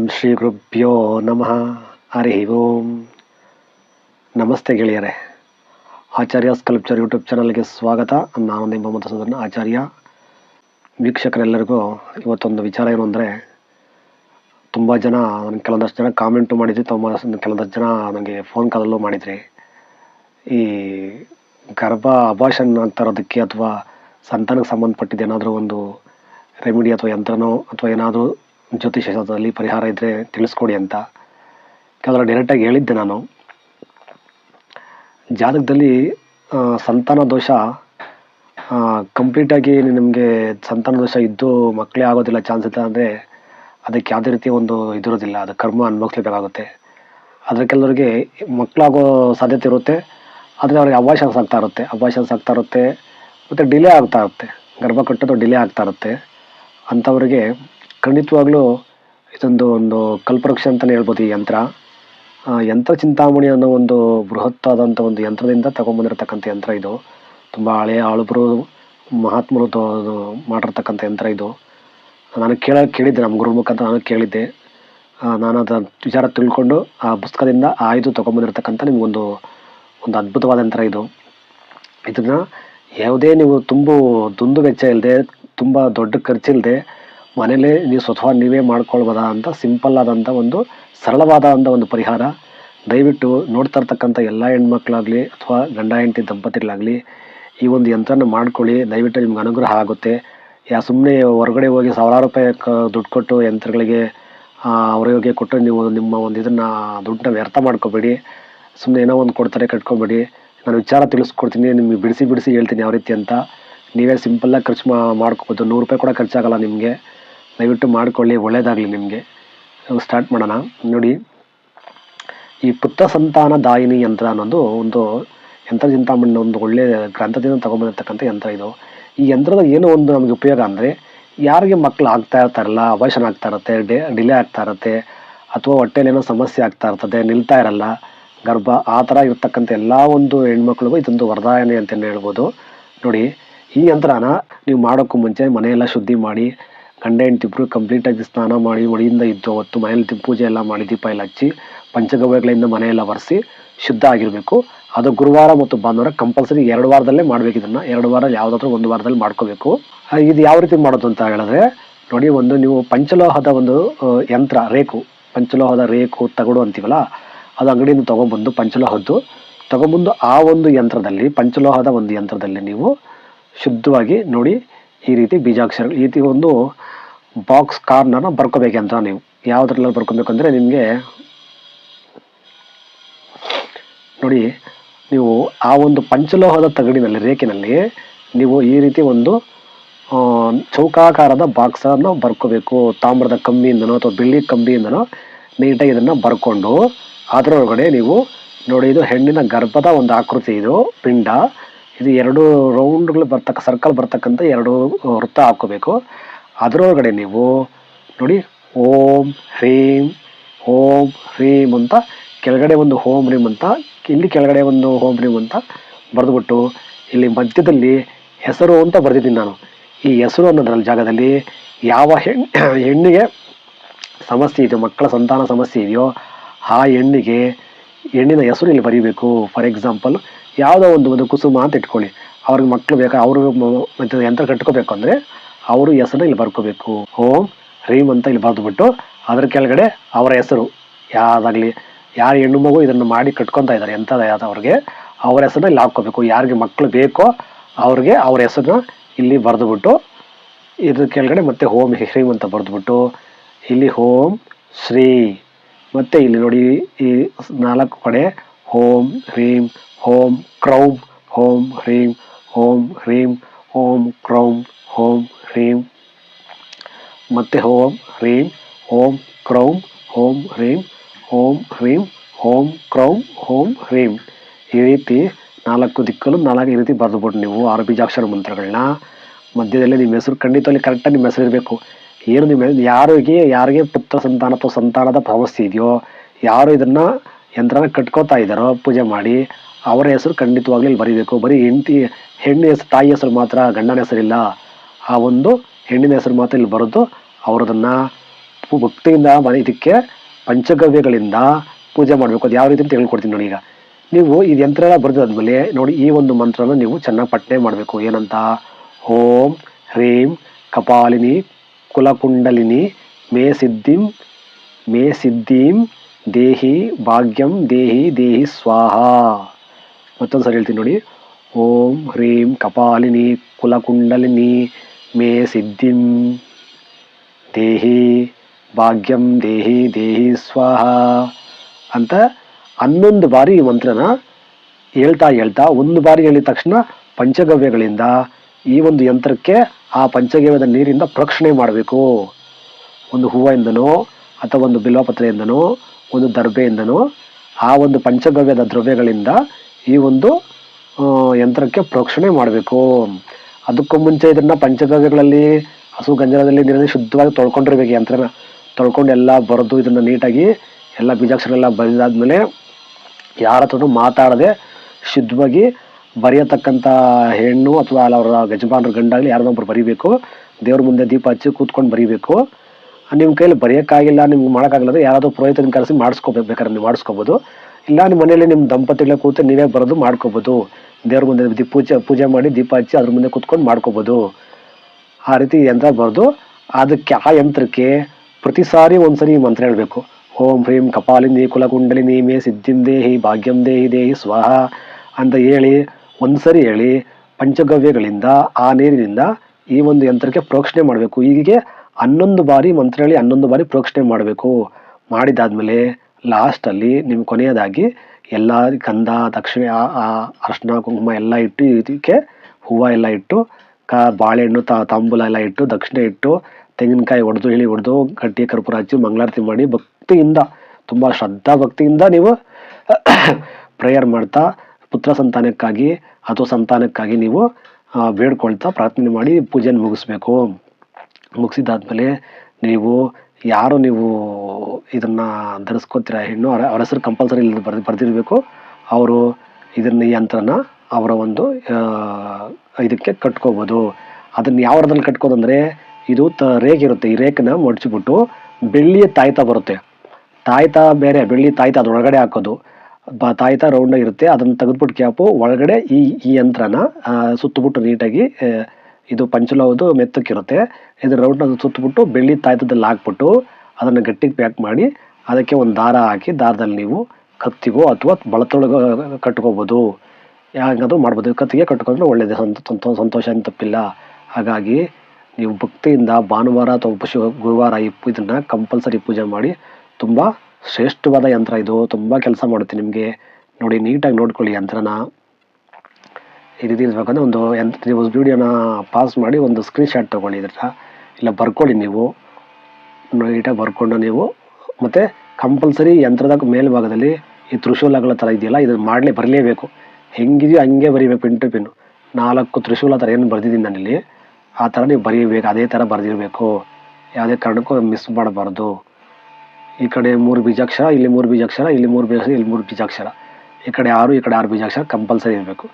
ಓಂ ಶ್ರೀ ಗುರುಭ್ಯೋ ನಮಃ. ಹರಿ ಓಂ. ನಮಸ್ತೆ ಗೆಳೆಯರೆ. ಆಚಾರ್ಯ ಸ್ಕಲ್ಪ್ಚರ್ ಯೂಟ್ಯೂಬ್ ಚಾನಲ್ಗೆ ಸ್ವಾಗತ. ನಾನು ನಿಮ್ಮ ಮಧುಸೂದನ್ ಆಚಾರ್ಯ. ವೀಕ್ಷಕರೆಲ್ಲರಿಗೂ ಇವತ್ತೊಂದು ವಿಚಾರ ಏನು ಅಂದರೆ, ತುಂಬ ಜನ ನನಗೆ ಕೆಲವೊಂದಷ್ಟು ಜನ ಕಾಮೆಂಟು ಮಾಡಿದ್ರಿ ತುಂಬ ಕೆಲವೊಂದಷ್ಟು ಜನ ನನಗೆ ಫೋನ್ ಕಾಲಲ್ಲೂ ಮಾಡಿದ್ರಿ. ಈ ಗರ್ಭ ಅಭಾಷಣ ಆಗ್ತಾರೋದಕ್ಕೆ ಅಥವಾ ಸಂತಾನಕ್ಕೆ ಸಂಬಂಧಪಟ್ಟಿದ್ದು ಏನಾದರೂ ಒಂದು ರೆಮಿಡಿ ಅಥವಾ ಯಂತ್ರನೋ ಅಥವಾ ಏನಾದರೂ ಜ್ಯೋತಿಷಾಸ್ತ್ರದಲ್ಲಿ ಪರಿಹಾರ ಇದ್ದರೆ ತಿಳಿಸ್ಕೊಡಿ ಅಂತ. ಕೆಲವರು ಡೈರೆಕ್ಟಾಗಿ ಹೇಳಿದ್ದೆ ನಾನು. ಜಾತಕದಲ್ಲಿ ಸಂತಾನ ದೋಷ ಕಂಪ್ಲೀಟಾಗಿ ನಿಮಗೆ ಸಂತಾನ ದೋಷ ಇದ್ದು ಮಕ್ಕಳೇ ಆಗೋದಿಲ್ಲ ಚಾನ್ಸ್ ಇಲ್ಲ ಅಂದರೆ ಅದಕ್ಕೆ ಯಾವುದೇ ರೀತಿ ಒಂದು ಇದಿರೋದಿಲ್ಲ. ಅದು ಕರ್ಮ ಅನುಭವಿಸ್ಲೇಬೇಕಾಗುತ್ತೆ ಆದರೆ ಕೆಲವರಿಗೆ ಮಕ್ಕಳಾಗೋ ಸಾಧ್ಯತೆ ಇರುತ್ತೆ. ಆದರೆ ಅವ್ರಿಗೆ ಅವಕಾಶ ಆಗ್ತಾ ಇರುತ್ತೆ. ಅವಕಾಶ ಆಗ್ತಾ ಇರುತ್ತೆ. ಮತ್ತು ಡಿಲೇ ಆಗ್ತಾ ಇರುತ್ತೆ. ಗರ್ಭ ಕಟ್ಟೋದು ಡಿಲೇ ಆಗ್ತಾ ಇರುತ್ತೆ. ಅಂಥವ್ರಿಗೆ ಖಂಡಿತವಾಗ್ಲೂ ಇದೊಂದು ಒಂದು ಕಲ್ಪವೃಕ್ಷ ಅಂತಲೇ ಹೇಳ್ಬೋದು ಈ ಯಂತ್ರ. ಯಂತ್ರ ಚಿಂತಾಮಣಿ ಅನ್ನೋ ಒಂದು ಬೃಹತ್ತಾದಂಥ ಒಂದು ಯಂತ್ರದಿಂದ ತಗೊಂಬಂದಿರತಕ್ಕಂಥ ಯಂತ್ರ ಇದು. ತುಂಬ ಹಳೆಯ ಆಳುಬರು ಮಹಾತ್ಮರು ಮಾಡಿರ್ತಕ್ಕಂಥ ಯಂತ್ರ ಇದು. ನಾನು ಕೇಳ, ಕೇಳಿದ್ದೆ ನಮ್ಮ ಗುರು ಮುಖಾಂತರ ನಾನು ಕೇಳಿದ್ದೆ. ನಾನು ಅದರ ವಿಚಾರ ತಿಳ್ಕೊಂಡು ಆ ಪುಸ್ತಕದಿಂದ ಆಯ್ದು ತೊಗೊಂಬಂದಿರತಕ್ಕಂಥ ನಿಮಗೊಂದು, ಒಂದು ಅದ್ಭುತವಾದ ಯಂತ್ರ ಇದು. ಇದನ್ನು ಯಾವುದೇ ನೀವು ತುಂಬ ದುಂದು ವೆಚ್ಚ ಇಲ್ಲದೆ ತುಂಬ ದೊಡ್ಡ ಖರ್ಚಿಲ್ಲದೆ ಮನೇಲೇ ನೀವು ಸ್ವತಃ ನೀವೇ ಮಾಡ್ಕೊಳ್ಬೋದಾ ಅಂತ ಸಿಂಪಲ್ ಆದಂಥ ಒಂದು ಸರಳವಾದಂಥ ಒಂದು ಪರಿಹಾರ. ದಯವಿಟ್ಟು ನೋಡ್ತಾ ಇರ್ತಕ್ಕಂಥ ಎಲ್ಲ ಹೆಣ್ಮಕ್ಳಾಗಲಿ ಅಥವಾ ಗಂಡ ಹೆಂಡತಿ ದಂಪತಿಗಳಾಗಲಿ ಈ ಒಂದು ಯಂತ್ರನ ಮಾಡ್ಕೊಳ್ಳಿ. ದಯವಿಟ್ಟು ನಿಮ್ಗೆ ಅನುಗ್ರಹ ಆಗುತ್ತೆ. ಯಾ ಸುಮ್ಮನೆ ಹೊರಗಡೆ ಹೋಗಿ ಸಾವಿರಾರು ರೂಪಾಯಿ ಕ ದುಡ್ಡು ಕೊಟ್ಟು ಯಂತ್ರಗಳಿಗೆ ಅವರಿಗೆ ಕೊಟ್ಟು ನೀವು ನಿಮ್ಮ ಒಂದು ಇದನ್ನು, ದುಡ್ಡನ್ನ ವ್ಯರ್ಥ ಮಾಡ್ಕೋಬೇಡಿ. ಸುಮ್ಮನೆ ಏನೋ ಒಂದು ಕೊಡ್ತಾರೆ ಕಟ್ಕೊಬೇಡಿ. ನಾನು ವಿಚಾರ ತಿಳಿಸ್ಕೊಡ್ತೀನಿ, ನಿಮಗೆ ಬಿಡಿಸಿ ಬಿಡಿಸಿ ಹೇಳ್ತೀನಿ ಯಾವ ರೀತಿ ಅಂತ. ನೀವೇ ಸಿಂಪಲ್ಲಾಗಿ ಖರ್ಚು ಮಾಡ್ಕೋಬೋದು. ನೂರು ರೂಪಾಯಿ ಕೂಡ ಖರ್ಚಾಗಲ್ಲ ನಿಮಗೆ. ದಯವಿಟ್ಟು ಮಾಡಿಕೊಳ್ಳಿ, ಒಳ್ಳೇದಾಗಲಿ ನಿಮಗೆ. ಸ್ಟಾರ್ಟ್ ಮಾಡೋಣ. ನೋಡಿ, ಈ ಪುತ್ರ ಸಂತಾನ ದಾಯಿನಿ ಯಂತ್ರ ಅನ್ನೋದು ಒಂದು ಯಂತ್ರ ಚಿಂತಾಮಣಿ ಒಂದು ಒಳ್ಳೆಯ ಗ್ರಂಥದಿಂದ ತಗೊಂಬಂದಿರ್ತಕ್ಕಂಥ ಯಂತ್ರ ಇದು. ಈ ಯಂತ್ರದ ಏನು ಒಂದು ನಮಗೆ ಉಪಯೋಗ ಅಂದರೆ, ಯಾರಿಗೆ ಮಕ್ಕಳು ಆಗ್ತಾ ಇರ್ತಾರಲ್ಲ ಅವಶನ ಆಗ್ತಾ ಇರುತ್ತೆ, ಡೇ, ಡಿಲೇ ಆಗ್ತಾ ಇರುತ್ತೆ, ಅಥವಾ ಹೊಟ್ಟೆಲೇನೋ ಸಮಸ್ಯೆ ಆಗ್ತಾ ಇರ್ತದೆ, ನಿಲ್ತಾ ಇರಲ್ಲ, ಗರ್ಭ, ಆ ಥರ ಇರ್ತಕ್ಕಂಥ ಎಲ್ಲ ಒಂದು ಹೆಣ್ಮಕ್ಳಿಗೂ ಇದೊಂದು ವರದಾಯನೆ ಅಂತಲೇ ಹೇಳ್ಬೋದು. ನೋಡಿ, ಈ ಯಂತ್ರನ ನೀವು ಮಾಡೋಕ್ಕೂ ಮುಂಚೆ ಮನೆಯೆಲ್ಲ ಶುದ್ಧಿ ಮಾಡಿ ಗಂಡ ಹೆಂಡತಿಬ್ರು ಕಂಪ್ಲೀಟಾಗಿ ಸ್ನಾನ ಮಾಡಿ ಒಳಿಯಿಂದ ಇದ್ದು ಅವತ್ತು ಮನೇಲಿ ಪೂಜೆ ಎಲ್ಲ ಮಾಡಿ ದೀಪ ಎಲ್ಲ ಹಚ್ಚಿ ಪಂಚಗವ್ಯಗಳಿಂದ ಮನೆಯೆಲ್ಲ ಒರೆಸಿ ಶುದ್ಧ ಆಗಿರಬೇಕು. ಅದು ಗುರುವಾರ ಮತ್ತು ಭಾನುವಾರ ಕಂಪಲ್ಸರಿ ಎರಡು ವಾರದಲ್ಲೇ ಮಾಡಬೇಕು ಇದನ್ನು. ಎರಡು ವಾರ ಯಾವುದಾದ್ರೂ ಒಂದು ವಾರದಲ್ಲಿ ಮಾಡ್ಕೋಬೇಕು. ಇದು ಯಾವ ರೀತಿ ಮಾಡೋದು ಅಂತ ಹೇಳಿದ್ರೆ, ನೋಡಿ ಒಂದು ನೀವು ಪಂಚಲೋಹದ ಒಂದು ಯಂತ್ರ, ರೇಕು, ಪಂಚಲೋಹದ ರೇಕು ತಗಡು ಅಂತೀವಲ್ಲ, ಅದು ಅಂಗಡಿಯಿಂದ ತೊಗೊಂಬಂದು ಪಂಚಲೋಹದ್ದು. ತೊಗೊಂಬಂದು ಆ ಒಂದು ಯಂತ್ರದಲ್ಲಿ, ಪಂಚಲೋಹದ ಒಂದು ಯಂತ್ರದಲ್ಲಿ ನೀವು ಶುದ್ಧವಾಗಿ ನೋಡಿ ಈ ರೀತಿ ಬೀಜಾಕ್ಷರಗಳು ಈ ರೀತಿ ಒಂದು ಬಾಕ್ಸ್ ಕಾರ್ನರ್ನ ಬರ್ಕೋಬೇಕಂತ ನೀವು. ಯಾವುದ್ರಲ್ಲಿ ಬರ್ಕೋಬೇಕಂದ್ರೆ ನಿಮಗೆ ನೋಡಿ, ನೀವು ಆ ಒಂದು ಪಂಚಲೋಹದ ತಗಡಿನಲ್ಲಿ, ರೇಖಿನಲ್ಲಿ ನೀವು ಈ ರೀತಿ ಒಂದು ಚೌಕಾಕಾರದ ಬಾಕ್ಸನ್ನು ಬರ್ಕೋಬೇಕು. ತಾಮ್ರದ ಕಂಬಿಯಿಂದನೋ ಅಥವಾ ಬೆಳ್ಳಿ ಕಂಬಿಯಿಂದನೋ ನೀಟಾಗಿ ಇದನ್ನು ಬರ್ಕೊಂಡು, ಅದರೊಳಗಡೆ ನೀವು ನೋಡಿ, ಇದು ಹೆಣ್ಣಿನ ಗರ್ಭದ ಒಂದು ಆಕೃತಿ ಇದು, ಪಿಂಡ. ಇದು ಎರಡು ರೌಂಡ್ಗಳು ಬರ್ತಕ್ಕ ಸರ್ಕಲ್ ಬರ್ತಕ್ಕಂಥ ಎರಡು ವೃತ್ತ ಹಾಕೋಬೇಕು ಅದರೊಳಗಡೆ ನೀವು ನೋಡಿ, ಓಂ, ಹ್ರೀಂ ಓಂ, ಹ್ರೀಂ ಅಂತ ಕೆಳಗಡೆ ಒಂದು ಹೋಮ್ ರೀಮ್ ಅಂತ, ಇಲ್ಲಿ ಕೆಳಗಡೆ ಒಂದು ಹೋಮ್ ರೀಮ್ ಅಂತ ಬರೆದ್ಬಿಟ್ಟು ಇಲ್ಲಿ ಮಧ್ಯದಲ್ಲಿ ಹೆಸರು ಅಂತ ಬರೆದಿದ್ದೀನಿ ನಾನು. ಈ ಹೆಸರು ಅನ್ನೋದ್ರಲ್ಲಿ ಜಾಗದಲ್ಲಿ ಯಾವ ಹೆಣ್ಣು ಹೆಣ್ಣಿಗೆ ಸಮಸ್ಯೆ ಇದೆಯೋ, ಮಕ್ಕಳ ಸಂತಾನ ಸಮಸ್ಯೆ ಇದೆಯೋ, ಆ ಹೆಣ್ಣಿಗೆ ಹೆಣ್ಣಿನ ಹೆಸರು ಇಲ್ಲಿ ಬರೀಬೇಕು. ಫಾರ್ ಎಕ್ಸಾಂಪಲ್ ಯಾವುದೋ ಒಂದು ಒಂದು ಕುಸುಮ ಅಂತ ಇಟ್ಕೊಳ್ಳಿ. ಅವ್ರಿಗೆ ಮಕ್ಕಳು ಬೇಕಾ, ಅವರು ಯಂತ್ರ ಕಟ್ಕೋಬೇಕು ಅಂದರೆ ಅವರು ಹೆಸರು ಇಲ್ಲಿ ಬರ್ಕೋಬೇಕು. ಓಂ ಹ್ರೀಂ ಅಂತ ಇಲ್ಲಿ ಬರೆದ್ಬಿಟ್ಟು ಅದ್ರ ಕೆಳಗಡೆ ಅವರ ಹೆಸರು. ಯಾವುದಾಗಲಿ, ಯಾರು ಹೆಣ್ಣು ಮಗು ಇದನ್ನು ಮಾಡಿ ಕಟ್ಕೊತಾ ಇದ್ದಾರೆ ಎಂಥದ್ದು ಅವ್ರಿಗೆ, ಅವ್ರ ಹೆಸರನ್ನ ಇಲ್ಲಿ ಹಾಕ್ಕೋಬೇಕು. ಯಾರಿಗೆ ಮಕ್ಕಳು ಬೇಕೋ ಅವ್ರಿಗೆ ಅವ್ರ ಹೆಸರನ್ನ ಇಲ್ಲಿ ಬರೆದುಬಿಟ್ಟು ಇದ್ರ ಕೆಳಗಡೆ ಮತ್ತೆ ಹೋಮ್ ಹ್ರೀಂ ಅಂತ ಬರೆದ್ಬಿಟ್ಟು ಇಲ್ಲಿ ಹೋಮ್ ಶ್ರೀ. ಮತ್ತೆ ಇಲ್ಲಿ ನೋಡಿ, ಈ ನಾಲ್ಕು ಕಡೆ ಹೋಮ್ ಹ್ರೀಂ ಹೋಮ್ ಕ್ರೌಂ ಹೋಮ್ ಹ್ರೀಂ ಹೋಮ್ ಹ್ರೀಂ ಓಂ ಕ್ರೌಂ ಓಂ ಹ್ರೀಂ. ಮತ್ತೆ ಓಂ ಹ್ರೀಂ, ಓಂ ಕ್ರೌಂ, ಓಂ ಹ್ರೀಂ ಓಂ ಹ್ರೀಂ, ಓಂ ಕ್ರೌಂ, ಓಂ ಹ್ರೀಂ. ಈ ರೀತಿ ನಾಲ್ಕು ದಿಕ್ಕಲು ನಾಲ್ಕು ಈ ರೀತಿ ಬರೆದುಬಿಟ್ಟು ನೀವು ಆರು ಬೀಜಾಕ್ಷರ ಮಂತ್ರಗಳನ್ನ. ಮಧ್ಯದಲ್ಲಿ ನಿಮ್ಮ ಹೆಸರು ಖಂಡಿತವಾಗಿ ಕರೆಕ್ಟಾಗಿ ನಿಮ್ಮ ಹೆಸರು ಇರಬೇಕು. ಏನು ನಿಮ್ಮ ಯಾರಿಗೆ ಯಾರಿಗೆ ಪುತ್ರ ಸಂತಾನ ಅಥವಾ ಸಂತಾನದ ಸಮಸ್ಯೆ ಇದೆಯೋ, ಯಾರು ಇದನ್ನು ಯಂತ್ರನ ಕಟ್ಕೋತಾ ಇದ್ದಾರೋ, ಪೂಜೆ ಮಾಡಿ, ಅವರ ಹೆಸರು ಖಂಡಿತವಾಗ್ಲೂ ಇಲ್ಲಿ ಬರೀಬೇಕು. ಬರೀ ಹೆಂಡತಿ, ಹೆಣ್ಣು ಹೆಸರು, ತಾಯಿ ಹೆಸರು ಮಾತ್ರ, ಗಂಡನ ಹೆಸರಿಲ್ಲ. ಆ ಒಂದು ಹೆಣ್ಣಿನ ಹೆಸರು ಮಾತ್ರ ಇಲ್ಲಿ ಬರೆದು ಅವರದನ್ನು ಭಕ್ತಿಯಿಂದ ಮನೆ ಇದಕ್ಕೆ ಪಂಚಗವ್ಯಗಳಿಂದ ಪೂಜೆ ಮಾಡಬೇಕು. ಅದು ಯಾವ ರೀತಿ ಅಂತ ಹೇಳ್ಕೊಡ್ತೀನಿ ನೋಡಿ ಈಗ. ನೀವು ಈ ಯಂತ್ರ ಬರೆದಾದ್ಮೇಲೆ ನೋಡಿ ಈ ಒಂದು ಮಂತ್ರನ ನೀವು ಚೆನ್ನಾಗಿ ಪಠನೆ ಮಾಡಬೇಕು. ಏನಂತ? ಓಂ ಹ್ರೀಂ ಕಪಾಲಿನಿ ಕುಲಕುಂಡಲಿನಿ ಮೇ ಸಿದ್ಧಿಂ ಮೇ ಸಿದ್ಧಿಂ ದೇಹಿ ಭಾಗ್ಯಂ ದೇಹಿ ದೇಹಿ ಸ್ವಾಹ. ಮತ್ತೊಂದು ಸರಿ ಹೇಳ್ತೀನಿ ನೋಡಿ. ಓಂ ಹ್ರೀಂ ಕಪಾಲಿನಿ ಕುಲಕುಂಡಲಿನಿ ಮೇ ಸಿದ್ಧಿಂ. ದೇಹಿ ಭಾಗ್ಯಂ ದೇಹಿ ದೇಹಿ ಸ್ವಾಹ ಅಂತ ಹನ್ನೊಂದು ಬಾರಿ ಈ ಮಂತ್ರನ ಹೇಳ್ತಾ ಹೇಳ್ತಾ ಒಂದು ಬಾರಿ ಹೇಳಿದ ತಕ್ಷಣ ಪಂಚಗವ್ಯಗಳಿಂದ ಈ ಒಂದು ಯಂತ್ರಕ್ಕೆ ಆ ಪಂಚಗವ್ಯದ ನೀರಿಂದ ಪ್ರಕ್ಷಣೆ ಮಾಡಬೇಕು. ಒಂದು ಹೂವಿಂದನೋ ಅಥವಾ ಒಂದು ಬಿಲ್ವಪತ್ರೆಯಿಂದನೋ, ಒಂದು ದರ್ಬೆಯಿಂದನೋ ಆ ಒಂದು ಪಂಚಗವ್ಯದ ದ್ರವ್ಯಗಳಿಂದ ಈ ಒಂದು ಯಂತ್ರಕ್ಕೆ ಪ್ರೋಕ್ಷಣೆ ಮಾಡಬೇಕು. ಅದಕ್ಕೂ ಮುಂಚೆ ಇದನ್ನ ಪಂಚಗವ್ಯಗಳಲ್ಲಿ, ಹಸು ಗಂಜಲದಲ್ಲಿ ನೀರಲ್ಲಿ ಶುದ್ಧವಾಗಿ ತೊಳ್ಕೊಂಡಿರ್ಬೇಕು ಯಂತ್ರನ. ತೊಳ್ಕೊಂಡು ಎಲ್ಲ ಬರೆದು ಇದನ್ನ ನೀಟಾಗಿ ಎಲ್ಲ ಬೀಜಾಕ್ಷರ ಎಲ್ಲ ಬರೆದಾದ್ಮೇಲೆ ಯಾರ ಹತ್ರನೂ ಮಾತಾಡದೆ ಶುದ್ಧವಾಗಿ ಬರೆಯತಕ್ಕಂಥ ಹೆಣ್ಣು ಅಥವಾ ಅವರ ಗಜಮಾನರ ಗಂಡಾಗಲಿ ಯಾರನ್ನೊಬ್ರು ಬರಿಬೇಕು. ದೇವ್ರ ಮುಂದೆ ದೀಪ ಹಚ್ಚಿ ಕೂತ್ಕೊಂಡು ಬರಿಬೇಕು. ನಿಮ್ಮ ಕೈಯಲ್ಲಿ ಬರೆಯೋಕ್ಕಾಗಿಲ್ಲ, ನಿಮ್ಗೆ ಮಾಡೋಕ್ಕಾಗಲ್ಲ ಅಂದರೆ ಯಾರಾದರೂ ಪುರೋಹಿತನ ಕರೆಸಿ ಮಾಡಿಸ್ಕೋಬೇಕು ಬೇಕಾದ್ರೆ ನೀವು ಮಾಡಿಸ್ಕೋಬೋದು. ಇಲ್ಲ ನಿಮ್ಮ ಮನೇಲಿ ನಿಮ್ಮ ದಂಪತಿಗಳ ಕೂತು ನೀವೇ ಬರೋದು ಮಾಡ್ಕೋಬೋದು. ದೇವ್ರ ಮುಂದೆ ಪೂಜೆ ಪೂಜೆ ಮಾಡಿ ದೀಪ ಹಚ್ಚಿ ಅದ್ರ ಮುಂದೆ ಕೂತ್ಕೊಂಡು ಮಾಡ್ಕೋಬೋದು. ಆ ರೀತಿ ಯಂತ್ರ ಬರೆದು ಅದಕ್ಕೆ ಆ ಯಂತ್ರಕ್ಕೆ ಪ್ರತಿ ಸಾರಿ ಒಂದ್ಸರಿ ಈ ಮಂತ್ರ ಹೇಳಬೇಕು. ಓಂ ಹ್ರೀಂ ಕಪಾಲಿನಿ ಕುಲಕುಂಡಲಿನಿ ಮೇ ಸಿದ್ಧಿಂ ದೇಹಿ ಭಾಗ್ಯಂ ದೇಹಿ ದೇಹಿ ಸ್ವಾಹ ಅಂತ ಹೇಳಿ ಒಂದ್ಸರಿ ಹೇಳಿ ಪಂಚಗವ್ಯಗಳಿಂದ ಆ ನೀರಿನಿಂದ ಈ ಒಂದು ಯಂತ್ರಕ್ಕೆ ಪ್ರೋಕ್ಷಣೆ ಮಾಡಬೇಕು. ಹೀಗೆ ಹನ್ನೊಂದು ಬಾರಿ ಮಂತ್ರ ಹೇಳಿ ಹನ್ನೊಂದು ಬಾರಿ ಪ್ರೋಕ್ಷಣೆ ಮಾಡಬೇಕು. ಮಾಡಿದಾದ್ಮೇಲೆ ಲಾಸ್ಟಲ್ಲಿ ನಿಮ್ಗೆ ಕೊನೆಯದಾಗಿ ಎಲ್ಲ ಗಂಧ, ದಕ್ಷಿಣ ಅರ್ಶಿನ ಕುಂಕುಮ ಎಲ್ಲ ಇಟ್ಟು ಇದಕ್ಕೆ ಹೂವು ಎಲ್ಲ ಇಟ್ಟು, ಕ, ಬಾಳೆಹಣ್ಣು, ತ, ತಾಂಬೂಲ ಎಲ್ಲ ಇಟ್ಟು, ದಕ್ಷಿಣ ಇಟ್ಟು, ತೆಂಗಿನಕಾಯಿ ಹೊಡೆದು ಇಳಿ ಹೊಡೆದು ಗಟ್ಟಿ ಕರ್ಪೂರ ಹಚ್ಚಿ ಮಂಗಳಾರತಿ ಮಾಡಿ ಭಕ್ತಿಯಿಂದ, ತುಂಬ ಶ್ರದ್ಧಾ ಭಕ್ತಿಯಿಂದ ನೀವು ಪ್ರೇಯರ್ ಮಾಡ್ತಾ, ಪುತ್ರ ಸಂತಾನಕ್ಕಾಗಿ, ಅಥವಾ ಸಂತಾನಕ್ಕಾಗಿ ನೀವು ಬೇಡ್ಕೊಳ್ತಾ ಪ್ರಾರ್ಥನೆ ಮಾಡಿ ಪೂಜೆಯನ್ನು ಮುಗಿಸ್ಬೇಕು. ಮುಗಿಸಿದಾದ್ಮೇಲೆ ನೀವು ಯಾರು ನೀವು ಇದನ್ನು ಧರಿಸ್ಕೊತೀರ ಹೆಣ್ಣು, ಅವರ ಅವ್ರ ಹೆಸರು ಕಂಪಲ್ಸರಿ ಇಲ್ಲಿ ಬರ್ದು, ಬರೆದಿರಬೇಕು. ಅವರು ಇದನ್ನು ಈ ಯಂತ್ರನ ಅವರ ಒಂದು ಇದಕ್ಕೆ ಕಟ್ಕೋಬೋದು. ಅದನ್ನು ಯಾವ ಅರ್ಧದಲ್ಲಿ ಕಟ್ಕೋದಂದರೆ ಇದು ತ, ರೇಖೆ ಇರುತ್ತೆ. ಈ ರೇಖನ ಮಡಚಿಬಿಟ್ಟು ಬೆಳ್ಳಿಯ ತಾಯ್ತ ಬರುತ್ತೆ. ತಾಯ್ತ ಬೇರೆ, ಬೆಳ್ಳಿ ತಾಯ್ತ ಅದು ಒಳಗಡೆ ಹಾಕೋದು. ಬ, ತಾಯ್ತ ರೌಂಡಾಗಿರುತ್ತೆ ಅದನ್ನು ತೆಗೆದ್ಬಿಟ್ಟು ಕ್ಯಾಪು ಒಳಗಡೆ ಈ ಈ ಯಂತ್ರನ ಸುತ್ತಿಬಿಟ್ಟು ನೀಟಾಗಿ ಇದು ಪಂಚಲೋಹದ್ದು ಮೆತ್ತಕ್ಕಿರುತ್ತೆ. ಇದು ರೌಂಡ್ ಅದು ಸುತ್ತಬಿಟ್ಟು ಬೆಳ್ಳಿ ತಾಯ್ತದಲ್ಲಿ ಹಾಕ್ಬಿಟ್ಟು ಅದನ್ನು ಗಟ್ಟಿಗೆ ಪ್ಯಾಕ್ ಮಾಡಿ ಅದಕ್ಕೆ ಒಂದು ದಾರ ಹಾಕಿ, ದಾರದಲ್ಲಿ ನೀವು ಕತ್ತಿಗೋ ಅಥವಾ ಬಳತೊಳಗೆ ಕಟ್ಕೋಬೋದು. ಯಾಕಾದ್ರೂ ಮಾಡ್ಬೋದು. ಕತ್ತಿಗೆ ಕಟ್ಕೊಂಡ್ರೆ ಒಳ್ಳೆಯದೇ ಸಂತ, ಸಂತೋ- ಸಂತೋಷ ಅಂತ ತಪ್ಪಿಲ್ಲ. ಹಾಗಾಗಿ ನೀವು ಭಕ್ತಿಯಿಂದ ಭಾನುವಾರ ಅಥವಾ ಶಿವ ಗುರುವಾರ ಈ ಇದನ್ನ ಕಂಪಲ್ಸರಿ ಪೂಜೆ ಮಾಡಿ, ತುಂಬ ಶ್ರೇಷ್ಠವಾದ ಯಂತ್ರ ಇದು. ತುಂಬ ಕೆಲಸ ಮಾಡುತ್ತೆ ನಿಮಗೆ. ನೋಡಿ, ನೀಟಾಗಿ ನೋಡ್ಕೊಳ್ಳಿ ಯಂತ್ರನ. ಈ ರೀತಿ ಇರ್ಬೇಕಂದ್ರೆ ಒಂದು ಯಂತ್ರ ನೀವು ವಿಡಿಯೋನ ಪಾಸ್ ಮಾಡಿ ಒಂದು ಸ್ಕ್ರೀನ್ ಶಾಟ್ ತೊಗೊಳ್ಳಿ ಇದ್ರ ಇಲ್ಲ ಬರ್ಕೊಳ್ಳಿ ನೀವು. ನೀಟಾಗಿ ಬರ್ಕೊಂಡು ನೀವು. ಮತ್ತು ಕಂಪಲ್ಸರಿ ಯಂತ್ರದ ಮೇಲ್ಭಾಗದಲ್ಲಿ ಈ ತ್ರಿಶೂಲಗಳ ಥರ ಇದೆಯಲ್ಲ, ಇದನ್ನು ಮಾಡಲೇ ಬರಲೇಬೇಕು. ಹೆಂಗಿದೆಯೋ ಹಂಗೆ ಬರೀಬೇಕು ಪಿನ್ ಟು ಪಿನ್ ನಾಲ್ಕು ತ್ರಿಶೂಲ ಥರ ಏನು ಬರೆದಿದ್ದೀನಿ ನಾನಿಲ್ಲಿ? ಆ ಥರ ನೀವು ಬರೀಬೇಕು, ಅದೇ ಥರ ಬರೆದಿರಬೇಕು. ಯಾವುದೇ ಕಾರಣಕ್ಕೂ ಮಿಸ್ ಮಾಡಬಾರ್ದು. ಈ ಕಡೆ ಮೂರು ಬೀಜಾಕ್ಷರ, ಇಲ್ಲಿ ಮೂರು ಬೀಜಾಕ್ಷರ, ಇಲ್ಲಿ ಮೂರು ಬೀಜಾಕ್ಷರ, ಇಲ್ಲಿ ಮೂರು ಬೀಜಾಕ್ಷರ. ಈ ಕಡೆ ಆರು, ಈ ಕಡೆ ಆರು ಬೀಜಾಕ್ಷರ ಕಂಪಲ್ಸರಿ ಇರಬೇಕು.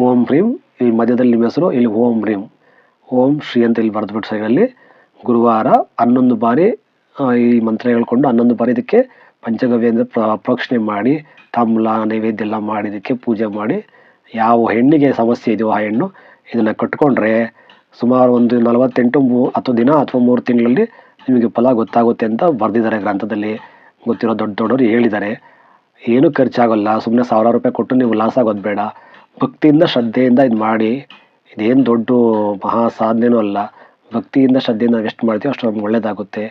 ಓಂ ಹ್ರೀಂ. ಇಲ್ಲಿ ಮಧ್ಯದಲ್ಲಿ ನಿಮ್ಮ ಹೆಸರು, ಇಲ್ಲಿ ಓಂ ಹ್ರೀಂ. ಓಂ ಶ್ರೀ ಅಂತ ಇಲ್ಲಿ ಬರೆದ್ಬಿಟ್ಟು ಸೈಡಲ್ಲಿ ಗುರುವಾರ ಹನ್ನೊಂದು ಬಾರಿ ಈ ಮಂತ್ರ ಹೇಳ್ಕೊಂಡು ಹನ್ನೊಂದು ಬಾರಿ ಇದಕ್ಕೆ ಪಂಚಗವ್ಯದಿಂದ ಪ್ರ- ಪ್ರೋಕ್ಷಣೆ ಮಾಡಿ, ತಮ್ಲ, ನೈವೇದ್ಯ ಎಲ್ಲ ಮಾಡಿ, ಇದಕ್ಕೆ ಪೂಜೆ ಮಾಡಿ, ಯಾವ ಹೆಣ್ಣಿಗೆ ಸಮಸ್ಯೆ ಇದೆಯೋ ಆ ಹೆಣ್ಣು ಇದನ್ನು ಕಟ್ಕೊಂಡ್ರೆ ಸುಮಾರು ಒಂದು ನಲವತ್ತೆಂಟು, ಮೂ, ಹತ್ತು ದಿನ ಅಥವಾ ಮೂರು ತಿಂಗಳಲ್ಲಿ ನಿಮಗೆ ಫಲ ಗೊತ್ತಾಗುತ್ತೆ ಅಂತ ಬರೆದಿದ್ದಾರೆ ಗ್ರಂಥದಲ್ಲಿ. ಗೊತ್ತಿರೋ ದೊಡ್ಡ ದೊಡ್ಡವರು ಹೇಳಿದ್ದಾರೆ. ಏನೂ ಖರ್ಚಾಗಲ್ಲ ಸುಮ್ಮನೆ ಸಾವಿರಾರು ರೂಪಾಯಿ ಕೊಟ್ಟು ನೀವು ಲಾಸ್ ಆಗೋದು ಬೇಡ. ಭಕ್ತಿಯಿಂದ ಶ್ರದ್ಧೆಯಿಂದ ಇದು ಮಾಡಿ, ಇದೇನು ದೊಡ್ಡ ಮಹಾ ಸಾಧನೆನೂ ಅಲ್ಲ, ಭಕ್ತಿಯಿಂದ ಶ್ರದ್ಧೆಯಿಂದ ನಾವು ಎಷ್ಟು ಮಾಡ್ತೀವಿ ಅಷ್ಟು ನಮ್ಗೆ ಒಳ್ಳೇದಾಗುತ್ತೆ.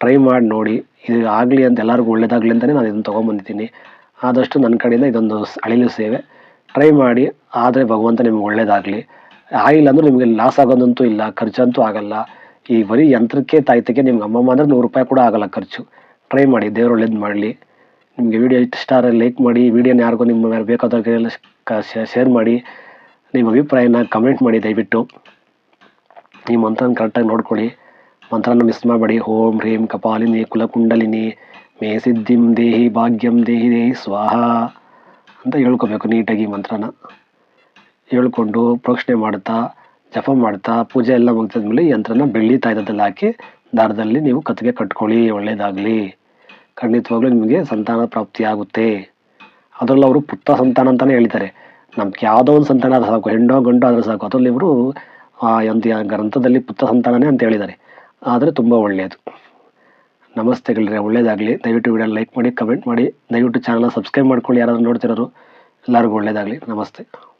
ಟ್ರೈ ಮಾಡಿ ನೋಡಿ, ಇದು ಆಗಲಿ ಅಂತ ಎಲ್ಲರಿಗೂ ಒಳ್ಳೇದಾಗಲಿ ಅಂತಲೇ ನಾನು ಇದನ್ನು ತೊಗೊಂಬಂದಿದ್ದೀನಿ. ಆದಷ್ಟು ನನ್ನ ಕಡೆಯಿಂದ ಇದೊಂದು ಅಳಿಲು ಸೇವೆ. ಟ್ರೈ ಮಾಡಿ, ಆದರೆ ಭಗವಂತ ನಿಮ್ಗೆ ಒಳ್ಳೇದಾಗಲಿ. ಆಗಿಲ್ಲ ಅಂದ್ರೆ ನಿಮಗೆ ಲಾಸ್ ಆಗೋದಂತೂ ಇಲ್ಲ, ಖರ್ಚಂತೂ ಆಗಲ್ಲ. ಈ ಬರೀ ಯಂತ್ರಕ್ಕೆ ತಾಯ್ತಕ್ಕೆ ನಿಮ್ಗೆ ಅಮ್ಮಮ್ಮ ಅಂದ್ರೆ ನೂರು ರೂಪಾಯಿ ಕೂಡ ಆಗಲ್ಲ ಖರ್ಚು. ಟ್ರೈ ಮಾಡಿ, ದೇವ್ರು ಒಳ್ಳೇದು ಮಾಡಲಿ. ನಿಮಗೆ ವಿಡಿಯೋ ಇಷ್ಟ ಆದರೆ ಲೈಕ್ ಮಾಡಿ ವಿಡಿಯೋನ ಯಾರಿಗೂ ನಿಮ್ಮ ಬೇಕಾದವ್ರಿಗೆಲ್ಲ ಶೇರ್ ಮಾಡಿ ನಿಮ್ಮ ಅಭಿಪ್ರಾಯನ ಕಮೆಂಟ್ ಮಾಡಿ ದಯವಿಟ್ಟು. ಈ ಮಂತ್ರನ ಕರೆಕ್ಟಾಗಿ ನೋಡ್ಕೊಳ್ಳಿ. ಮಂತ್ರನ ಮಿಸ್ ಮಾಡಬೇಡಿ. ಓಂ ಹ್ರೀಂ ಕಪಾಲಿನಿ ಕುಲಕುಂಡಲಿನಿ ಮೇ ಸಿದ್ಧಿಂ ದೇಹಿ ಭಾಗ್ಯಂ ದೇಹಿ ದೇಹಿ ಸ್ವಾಹ ಅಂತ ಹೇಳ್ಕೊಬೇಕು ನೀಟಾಗಿ ಮಂತ್ರನ. ಹೇಳ್ಕೊಂಡು ಪ್ರೋಕ್ಷಣೆ ಮಾಡ್ತಾ, ಜಪ ಮಾಡ್ತಾ, ಪೂಜೆ ಎಲ್ಲ ಮುಗಿದಾದ್ಮೇಲೆ ಯಂತ್ರನ ಬೆಳ್ಳಿ ತಾಯ್ದದಲ್ಲಿ ಹಾಕಿ ದಾರದಲ್ಲಿ ನೀವು ಕತ್ತಿಗೆ ಕಟ್ಕೊಳ್ಳಿ ಒಳ್ಳೆಯದಾಗಲಿ ಖಂಡಿತವಾಗ್ಲೂ ನಿಮಗೆ ಸಂತಾನ ಪ್ರಾಪ್ತಿ ಆಗುತ್ತೆ ಅದರಲ್ಲೂ ಅವರು ಪುತ್ರ ಸಂತಾನ ಅಂತಲೇ ಹೇಳ್ತಾರೆ ನಮ್ಗೆ ಯಾವುದೋ ಒಂದು ಸಂತಾನ ಆದ್ರೆ ಸಾಕು, ಹೆಣ್ಣೋ ಗಂಡೋ ಆದರೆ ಸಾಕು. ಅದರಲ್ಲಿ ಇವರು ಒಂದು ಗ್ರಂಥದಲ್ಲಿ ಪುತ್ರ ಸಂತಾನನೇ ಅಂತ ಹೇಳಿದ್ದಾರೆ. ಆದರೆ ತುಂಬ ಒಳ್ಳೆಯದು. ನಮಸ್ತೆ ಗೆಳೆಯರೆ ಒಳ್ಳೆಯದಾಗಲಿ ದಯವಿಟ್ಟು ವಿಡಿಯೋ ಲೈಕ್ ಮಾಡಿ, ಕಮೆಂಟ್ ಮಾಡಿ. ದಯವಿಟ್ಟು ಚಾನಲ್ ಸಬ್ಸ್ಕ್ರೈಬ್ ಮಾಡ್ಕೊಳ್ಳಿ ಯಾರಾದರೂ ನೋಡ್ತಿರೋರು. ಎಲ್ಲರಿಗೂ ಒಳ್ಳೆಯದಾಗಲಿ ನಮಸ್ತೆ.